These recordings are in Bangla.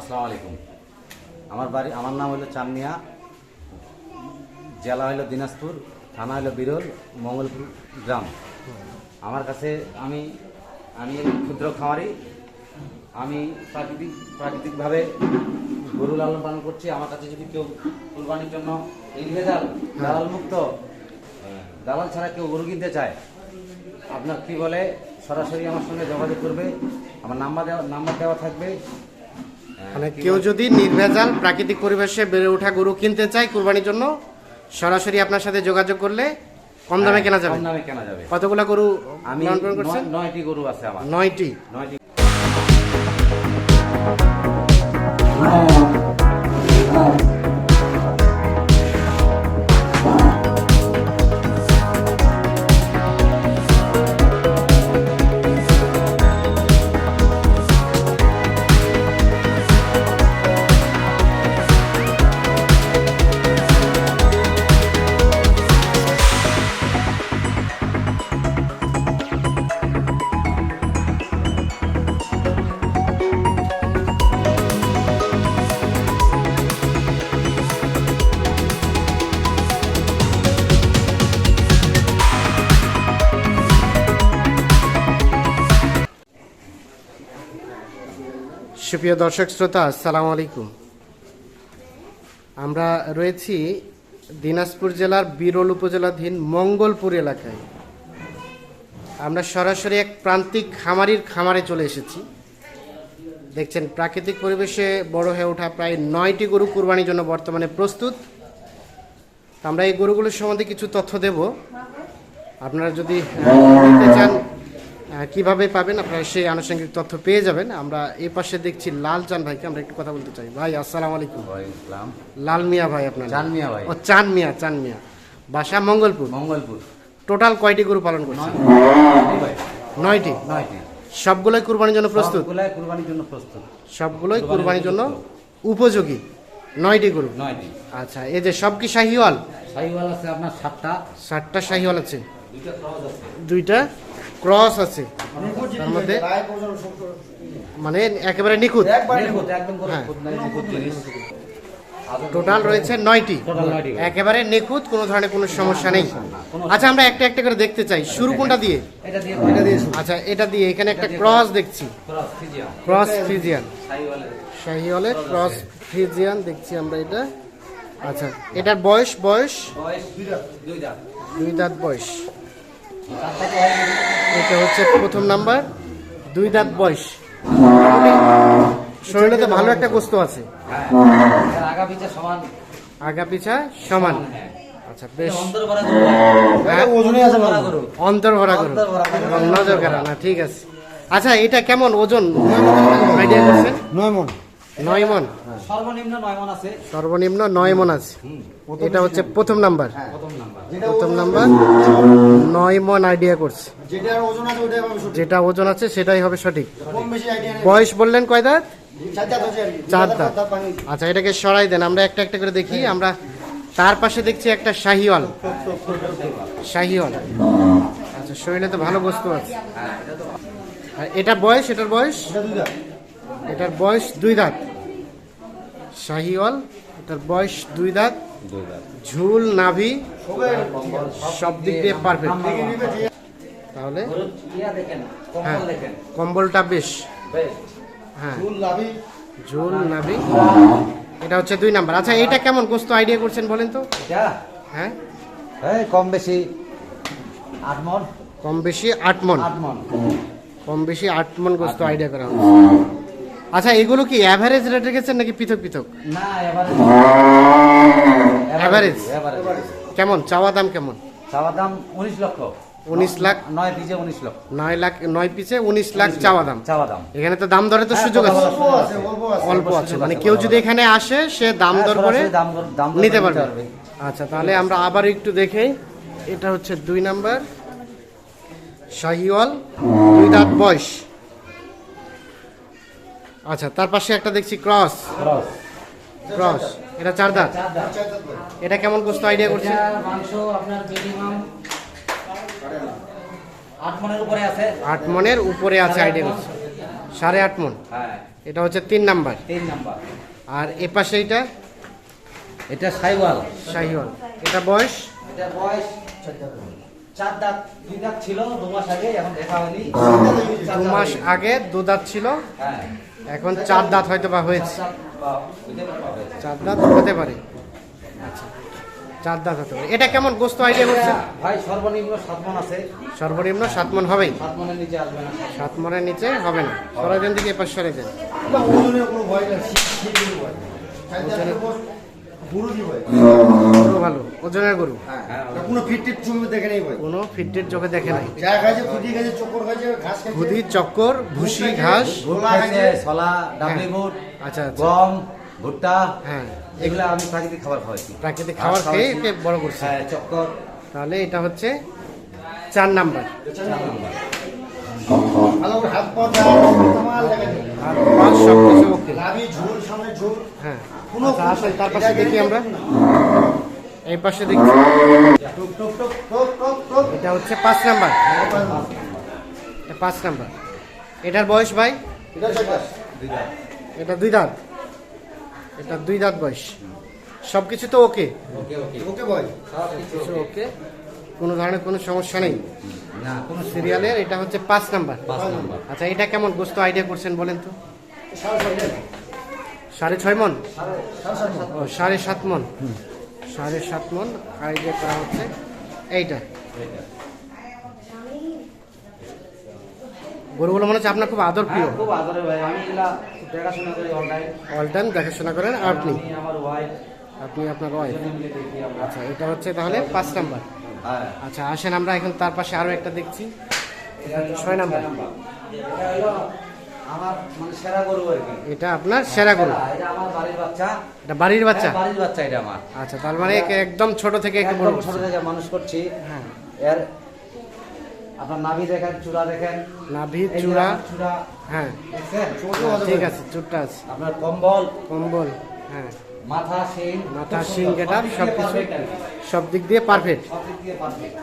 আসসালামু আলাইকুম। আমার বাড়ি আমার নাম হলো চানমিয়া। জেলা হলো দিনাজপুর থানা হলো বিরল মঙ্গলপুর গ্রাম। আমার কাছে আমি আমি ক্ষুদ্র খামারি। আমি প্রাকৃতিক প্রাকৃতিকভাবে গরু লালন পালন করছি। আমার কাছে যদি কেউ কুরবানির জন্য ইনভেজাল দালাল মুক্ত দালাল ছাড়া কেউ গরু কিনতে চায় আপনার কি বলে সরাসরি আমার সঙ্গে যোগাযোগ করবে। আমার নাম্বার দেওয়া নাম্বার দেওয়া থাকবে। মানে কেউ যদি নির্ভেজাল প্রাকৃতিক পরিবেশে বেড়ে ওঠা গরু কিনতে চায় কুরবানির জন্য সরাসরি আপনার সাথে যোগাযোগ করলে কম দামে কেনা যাবে? কতগুলো কম দামে কেনা যাবে। কতগুলা গরু আমি করছেন? নয়টি গরু আছে আমার। নয়টি। নয়টি সুপ্রিয় দর্শক শ্রোতা, আসসালামু আলাইকুম। আমরা রয়েছি দিনাজপুর জেলার বিরল উপজেলাধীন মঙ্গলপুর এলাকায়। আমরা সরাসরি এক প্রান্তিক খামারির খামারে চলে এসেছি। দেখছেন, প্রাকৃতিক পরিবেশে বড় হয়ে ওঠা প্রায় নয়টি গরু কুরবানির জন্য বর্তমানে প্রস্তুত। আমরা এই গরুগুলোর সম্বন্ধে কিছু তথ্য দেব। আপনারা যদি চান কীভাবে পাবেন? আপনারা সেই আনুষঙ্গিক তথ্য পেয়ে যাবেন। আমরা এই পাশে দেখছি লাল চান ভাইকে আমরা একটু কথা বলতে চাই। ভাই আসসালাম আলাইকুম। লাল মিয়া ভাই আপনার? চান মিয়া ভাই। ও চান মিয়া চান মিয়া। বাসা মঙ্গলপুর? মঙ্গলপুর। টোটাল কয়টি গরু পালন করছেন? নয়টি? নয়টি। সবগুলোই কুরবানির জন্য প্রস্তুত? কুরবানির জন্য প্রস্তুত। সবগুলোই কুরবানির জন্য উপযোগী? নয়টি গরু? নয়টি। আচ্ছা এই যে সব কি শাহিওয়াল সাইওয়াল আছে আপনার সাতটা। ষাটটা শাহিওয়াল আছে। দুইটা? ক্রস আছে। তার মধ্যে মানে একেবারে নিখুঁত। করে হ্যাঁ। টোটাল রয়েছে নয়টি। একেবারে নিখুঁত কোনো ধরনের কোনো সমস্যা নেই। আচ্ছা আমরা একটা একটা করে দেখতে চাই। শুরু কোনটা দিয়ে? এটা দিয়ে এটা দিয়ে আচ্ছা এটা দিয়ে এখানে একটা ক্রস দেখছি। ক্রস ফ্রিজিয়ান শাহিওয়ালের। ক্রস ফ্রিজিয়ান দেখছি আমরা এটা। আচ্ছা এটার বয়স বয়স? বয়স দুই দাঁত বয়স। এটা হচ্ছে প্রথম নাম্বার দুই দাঁত বয়স। শরীরে তো ভালো একটা গোস্ত আছে। আগা পিছে সমান। আচ্ছা বেশ। অন্তর ভরা গরু হ্যাঁ, অন্তর ভরা করুন। নজর কারা না ঠিক আছে। আচ্ছা এটা কেমন ওজন? আইডিয়া নয় মন। নয় মন সর্বনিম্ন নয় মন আছে। সর্বনিম্ন নয় মন আছে এটা হচ্ছে প্রথম নাম্বার। প্রথম নাম্বার। প্রথম নয় মন আইডিয়া করছে। যেটা ওজন আছে সেটাই হবে সঠিক। বয়স বললেন কয় দাঁত? চার দাঁত আচ্ছা এটাকে সরাই দেন। আমরা একটা একটা করে দেখি। আমরা তার পাশে দেখছি একটা শাহিওয়াল। শাহিওয়াল। আচ্ছা শরীরে তো ভালো বস্তু আছে। আর এটার বয়স? এটার বয়স? এটা এটার বয়স দুই দাঁত। শাহিওয়াল এটার বয়স দুই দাঁত দুই ঝুল নাভি সব দিক দিয়ে পারফেক্ট তাহলে? ইয়া হ্যাঁ কম্বলটা বেশ। বেশ হ্যাঁ। ঝুল নাভি। এটা হচ্ছে দুই নাম্বার। আচ্ছা এটা কেমন গোস্ত আইডিয়া করছেন বলেন তো? এটা? হ্যাঁ। কম বেশি আট মন। কম বেশি আট মন। আট মন। কম বেশি আট মন গোস্ত আইডিয়া করা হচ্ছে। আচ্ছা এগুলো কি অ্যাভারেজ রেট রেখেছেন নাকি পৃথক পৃথক? না এবারে কেমন? চাওয়া দাম কেমন? চাওয়া দাম উনিশ লক্ষ। উনিশ লাখ? নয় পিজে উনিশ লক্ষ। নয় লাখ নয় পিছে উনিশ লাখ চাওয়া দাম। চাওয়া দাম। এখানে তো দাম দরে তো হ্যাঁ, সুযোগ আছে। অল্প আছে মানে কেউ যদি এখানে আসে সে দাম হ্যাঁ, দর করে নিতে পারবে। আচ্ছা তাহলে আমরা আবার একটু দেখে এটা হচ্ছে দুই নাম্বার। শাহিওয়াল দুই দাঁত বয়স। আচ্ছা তার পাশে একটা দেখছি ক্রস। খরচ ক্রস। এটা চার দাঁত। এটা কেমন গোস্ত আইডিয়া করছে? মাংস আপনার মিনিমাম আট মনের উপরে আছে। আট মনের উপরে আছে আইডিয়া করছে। সাড়ে আট মন। হ্যাঁ। এটা হচ্ছে তিন নাম্বার। তিন নাম্বার। আর এ পাশে এটা? এটা সাইওয়াল। শাহিওয়াল এটা বয়স? এটা বয়স চার দাঁত দুই দাঁত ছিল দু মাস আগে এখন দেখা হয়নি। দু দাঁত মাস আগে দু দাঁত ছিল। হ্যাঁ। এখন চার দাঁত হয়তো বা হয়েছে। চার দাঁত হতে পারে। আচ্ছা চার দাঁত হতে পারে। এটা কেমন গোস্ত আইডিয়া করছে ভাই সর্বনিম্ন সাত মন আছে। সর্বনিম্ন সাত মন হবেই সাত মনের নিচে আসবে না। সাত মনের নিচে হবে না। সরাই দেন দিকে এপাশ সরাই দেন। গরু ভালো ওজনের গরু। হ্যাঁ হ্যাঁ। কোনো চুমে দেখে নেই ভয় কোনো ফিটের চোখে দেখে নাই। যা খাইছে খুদি খাইছে চক্কর খাইছে ঘাস খাইছে। খুদি চক্কর ভুসি ঘাস। ভুট খাইছে ছলা ডাবলি বুট আচ্ছা আচ্ছা। গম ভুট্টা হ্যাঁ। এগুলো আমি প্রাকৃতিক খাবার খাওয়াইছি। প্রাকৃতিক খাবার খেয়ে একে বড় করছে। হ্যাঁ চক্কর। তাহলে এটা হচ্ছে চার নাম্বার। চার নাম্বার। ভালো করে হাত পা দাও তোমার লাগাই আর পাঁচ সব ওকে লাভি ঝোল সামনে ঝোল। হ্যাঁ। আচ্ছা, আসেন তার পাশে দেখি আমরা। এই পাশে দেখছি এটা হচ্ছে পাঁচ নাম্বার। এটা পাঁচ নাম্বার। এটার বয়স ভাই? এটা দুই দাঁত। এটা দুই দাঁত বয়স। সব কিছু তো ওকে। ওকে ওকে। কোনো ধরনের কোনো সমস্যা নেই। না কোনো সিরিয়ালের এটা হচ্ছে পাঁচ নাম্বার। আচ্ছা এটা কেমন গোস্ত আইডিয়া করছেন বলেন তো? সাড়ে ছয় মন? ও সাড়ে সাত মন। সাড়ে সাত মন আইডিয়া করা হচ্ছে এইটা। গরুগুলো মনে হচ্ছে আপনার খুব আদর প্রিয়। হ্যাঁ, খুব আদরে ভাই। আমি দেখাশোনা করি অনলাইন অল টাইম দেখাশোনা করেন আর আপনি। আমার ওয়াইফ আপনি আপনার ওয়াইফ আচ্ছা এটা হচ্ছে তাহলে পাঁচ নাম্বার। আচ্ছা আসেন আমরা এখন তার পাশে আরও একটা দেখছি। এটা ছয় নাম্বার। আমার মানে সেরা গরু আর কি। এটা আপনার সেরা গরু? এটা আমার বাড়ির বাচ্চা। এটা বাড়ির বাচ্চা? হ্যাঁ, বাড়ির বাচ্চা এটা আমার। আচ্ছা তার মানে একদম ছোট থেকে একটু একদম ছোট থেকে মানুষ করছি। হ্যাঁ। এর আপনার নাভি দেখেন চূড়া দেখেন। নাভি চূড়া। চূড়া। হ্যাঁ। হ্যাঁ, ঠিক আছে চুটটা আছে। আপনার কম্বল। কম্বল হ্যাঁ। মাথা শিং মাথা, খুব শিং, সুন্দর। গেটা সব কিছু। সব দিক দিয়ে পারফেক্ট।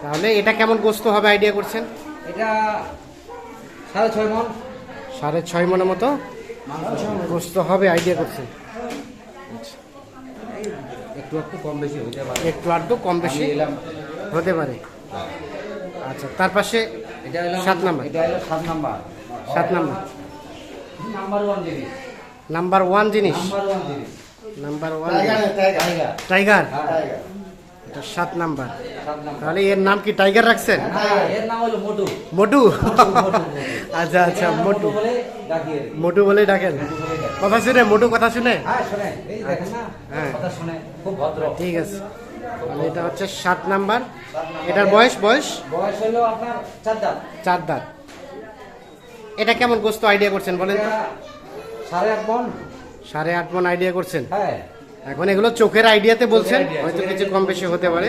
তাহলে এটা কেমন গোস্ত হবে আইডিয়া করছেন? এটা সাড়ে ছয় মন সাড়ে ছয় মনের মতো গোস্ত হবে আইডিয়া করছেন। একটু একটু কম বেশি পারে। একটু আধটু কম বেশি হতে পারে। আচ্ছা তার পাশে এটা হলো সাত নাম্বার। এটা হলো সাত নাম্বার। সাত নাম্বার। নাম্বার ওয়ান জিনিস। নাম্বার ওয়ান জিনিস। নাম্বার ওয়ান জিনিস। Number one tiger tiger tiger tiger হ্যাঁ টাইগার এটা সাত নাম্বার তাহলে এর নাম কি টাইগার রাখছেন? হ্যাঁ এর নাম হলো মোটু। আচ্ছা আচ্ছা মোটু। মোটু বলে ডাকেন। কথা শুনে মোটু কথা শুনে? হ্যাঁ শোনে। এই দেখেন না হ্যাঁ। কথা শুনে। খুব ভদ্র। ঠিক আছে। তাহলে এটা হচ্ছে সাত নাম্বার এটার বয়স বয়স? বয়স হলো আপনার চার দাঁত। চার দাঁত। এটা কেমন গোস্ত আইডিয়া করছেন বলেন? সাড়ে আট মন। সাড়ে আট মন আইডিয়া করছেন? হ্যাঁ। এখন এগুলো চোখের আইডিয়াতে বলছেন হয়তো কিছু কম বেশি হতে পারে।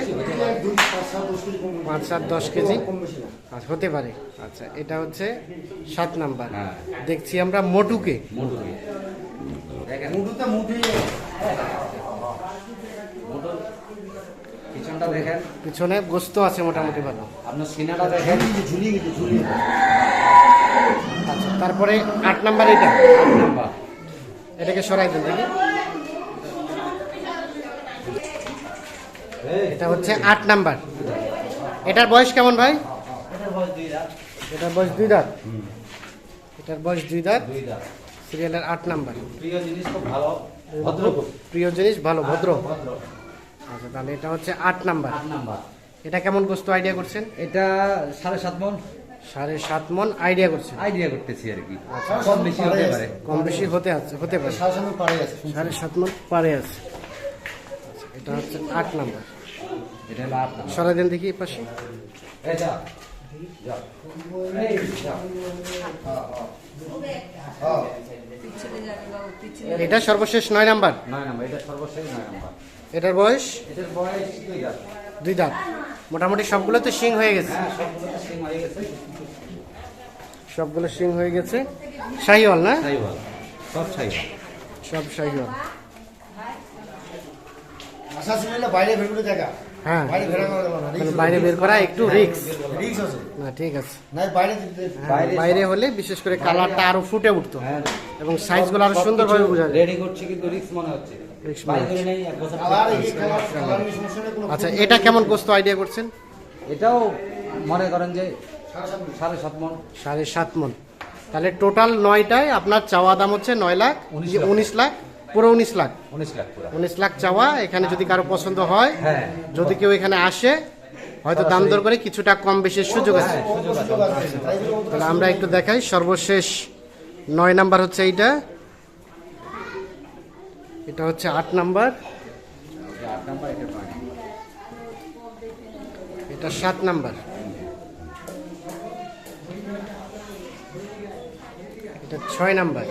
পাঁচ সাত দশ কেজি। আচ্ছা, হতে পারে। আচ্ছা এটা হচ্ছে সাত নাম্বার। হ্যাঁ। দেখছি আমরা মোটুকে। দেখেন পিছনে গোস্ত আছে মোটামুটি ভালো। আপনার সিনাটা দেখেন। ঝুলিয়ে গেছে ঝুলিয়ে আচ্ছা তারপরে আট নাম্বার এটা। আট নাম্বার। এটাকে সরাই দেন দেখি। এটা হচ্ছে আট নাম্বার। এটার বয়স কেমন ভাই? এটার বয়স দুই দাঁত। এটার বয়স দুই দাঁত। সিরিয়ালের আট নাম্বার। প্রিয় জিনিস খুব ভালো। ভদ্র প্রিয় জিনিস ভালো ভদ্র। ভদ্র। আচ্ছা তাহলে এটা হচ্ছে আট নাম্বার। আট নাম্বার। এটা কেমন গোস্ত আইডিয়া করছেন? এটা সাড়ে সাত মন। সাড়ে সাত মন আইডিয়া করছেন আইডিয়া করতেছি আর কি। কম বেশি হতে পারে। কম বেশি হতে আছে হতে পারে। সাড়ে সাত মন পারে আছে আচ্ছা, এটা হচ্ছে আট নাম্বার। এটা হলো আট নাম্বার। দেখি পাশে। হ্যাঁ এটা সর্বশেষ নয় নাম্বার। নয় নাম্বার এটা সর্বশেষ নয় নাম্বার। এটার বয়স? এটার বয়স দুই দাঁত। মোটামুটি সবগুলো তো শিং হয়ে গেছে। সবগুলো তো হয়ে গেছে সবগুলো শিং হয়ে গেছে। শাহিওয়াল না? সব শাহিওয়াল। সব শাহিওয়াল। আশা ছিল বাইরে ভেগুলো দেখা। হ্যাঁ। বাইরে বের করা একটু রিক্স রিক্স আছে। না ঠিক আছে। বাইরে হ্যাঁ, বাইরে হলে বিশেষ করে কালারটা আরও ফুটে উঠতো। হ্যাঁ। এবং সাইজগুলো আরও সুন্দরভাবে বোঝা যায়। রেডি করছি কিন্তু মনে হচ্ছে। নেই কোনো আচ্ছা এটা কেমন গোস্ত আইডিয়া করছেন? এটাও মনে করেন যে সাড়ে সাত মন। সাড়ে সাত মন। তাহলে টোটাল নয়টায় আপনার চাওয়া দাম হচ্ছে নয় লাখ। উনিশ লাখ। পুরো উনিশ লাখ। উনিশ লাখ উনিশ লাখ চাওয়া এখানে যদি কারও পছন্দ হয় হ্যাঁ। যদি কেউ এখানে আসে হয়তো দাম দর করে কিছুটা কম বেশি সুযোগ আছে। হ্যাঁ সুযোগ আছে। তাহলে আমরা একটু দেখাই সর্বশেষ নয় নাম্বার হচ্ছে এইটা। এটা হচ্ছে আট নাম্বার। এটা সাত নাম্বার। এটা ছয় নাম্বার।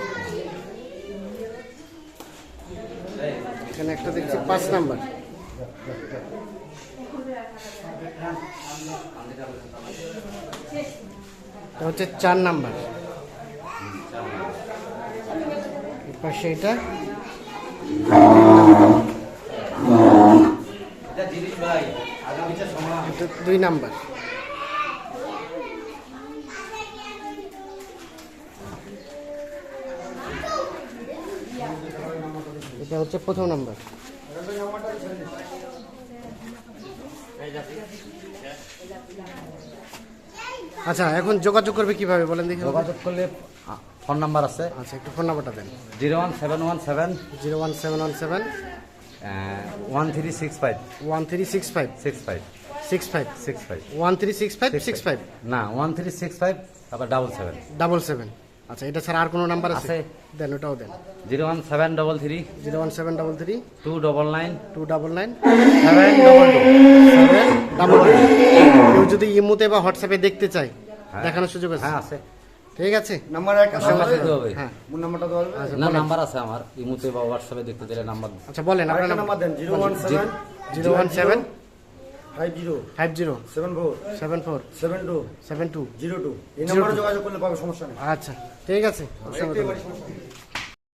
এখানে একটা দেখছি পাঁচ নাম্বার। হচ্ছে চার নাম্বার। পাশে এটা দুই নাম্বার। এটা হচ্ছে প্রথম নাম্বার। আচ্ছা এখন যোগাযোগ করবে কীভাবে বলেন দেখি যোগাযোগ করলে ফোন নাম্বার আছে। আচ্ছা একটু ফোন নাম্বারটা দেন। Zero one seven one seven. Zero one seven one seven. One three six five. One three six five. Six five. Six five. Six five. One three six five six five. না ওয়ান থ্রি সিক্স ফাইভ তারপর ডাবল সেভেন। Double seven. আচ্ছা এটা ছাড়া আর কোনো নাম্বার আছে? আছে। দেন ওটাও দেন। Zero one seven double three. Zero one seven double three. Two double nine. Two double nine. Seven double two. Seven double কেউ যদি ইমুতে বা হোয়াটসঅ্যাপে দেখতে চায় দেখানোর সুযোগ আছে? হ্যাঁ আছে। ঠিক আছে? নাম্বার হবে। হ্যাঁ। নাম্বারটা হবে? আচ্ছা না নাম্বার আছে আমার। ইমুতে বা হোয়াটসঅ্যাপে দেখতে দিলে নাম্বার আচ্ছা বলেন আপনার নাম্বার। নাম্বার দেন zero one seven. Zero one seven. Five zero five zero seven four seven four seven two seven two zero two এই নম্বরে যোগাযোগ করলে পাবে সমস্যা নেই? আচ্ছা ঠিক আছে।